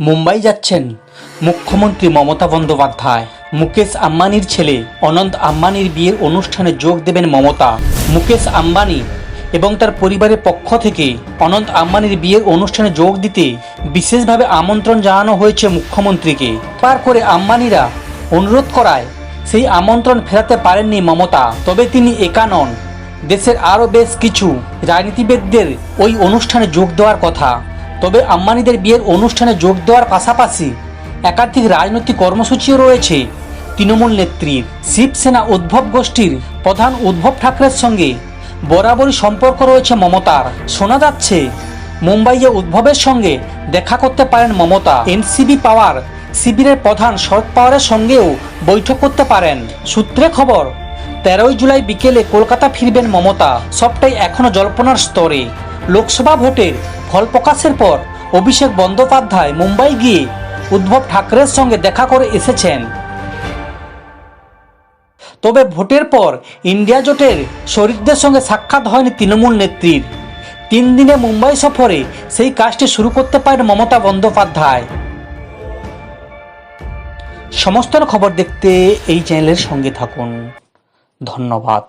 মুম্বাই যাচ্ছেন। মুখ্যমন্ত্রী মমতা বন্দ্যোপাধ্যায়, মুকেশ আম্বানির ছেলে অনন্ত আম্বানির বিয়ের অনুষ্ঠানে যোগ দেবেন মমতা। মুকেশ আম্বানি এবং তার পরিবারের পক্ষ থেকে অনন্ত আম্বানির বিয়ের অনুষ্ঠানে যোগ দিতে বিশেষভাবে আমন্ত্রণ জানানো হয়েছে মুখ্যমন্ত্রীকে। পার করে আম্বানিরা অনুরোধ করায় সেই আমন্ত্রণ ফেরাতে পারেননি মমতা। তবে তিনি একা নন। দেশের আরও বেশ কিছু রাজনীতিবিদদের ওই অনুষ্ঠানে যোগ দেওয়ার কথা। তবে আম্বানিদের বিয়ের অনুষ্ঠানে যোগ দেওয়ার পাশাপাশি একাধিক রাজনৈতিক কর্মসূচিও রয়েছে। তৃণমূল নেত্রীর শিবসেনা উদ্ভব গোষ্ঠীর প্রধান উদ্ভব ঠাকরের সঙ্গে বরাবরই সম্পর্ক রয়েছে মমতার। শোনা যাচ্ছে, মুম্বাইয়ে উদ্ভবের সঙ্গে দেখা করতে পারেন মমতা। এনসিবি পাওয়ার শিবিরের প্রধান শরদ পাওয়ারের সঙ্গেও বৈঠক করতে পারেন। সূত্রে খবর, তেরোই জুলাই বিকেলে কলকাতা ফিরবেন মমতা। সবটাই এখনও জল্পনার স্তরে। লোকসভা ভোটের ফল প্রকাশের পর অভিষেক বন্দ্যোপাধ্যায় মুম্বাই গিয়ে উদ্ধব ঠাকরের সঙ্গে দেখা করে এসেছেন। তবে ভোটের পর ইন্ডিয়া জোটের শরিকদের সঙ্গে সাক্ষাৎ হয়নি তৃণমূল নেত্রীর। তিন দিনে মুম্বাই সফরে সেই কাজটি শুরু করতে পারেন মমতা বন্দ্যোপাধ্যায়। সমস্ত খবর দেখতে এই চ্যানেলের সঙ্গে থাকুন। ধন্যবাদ।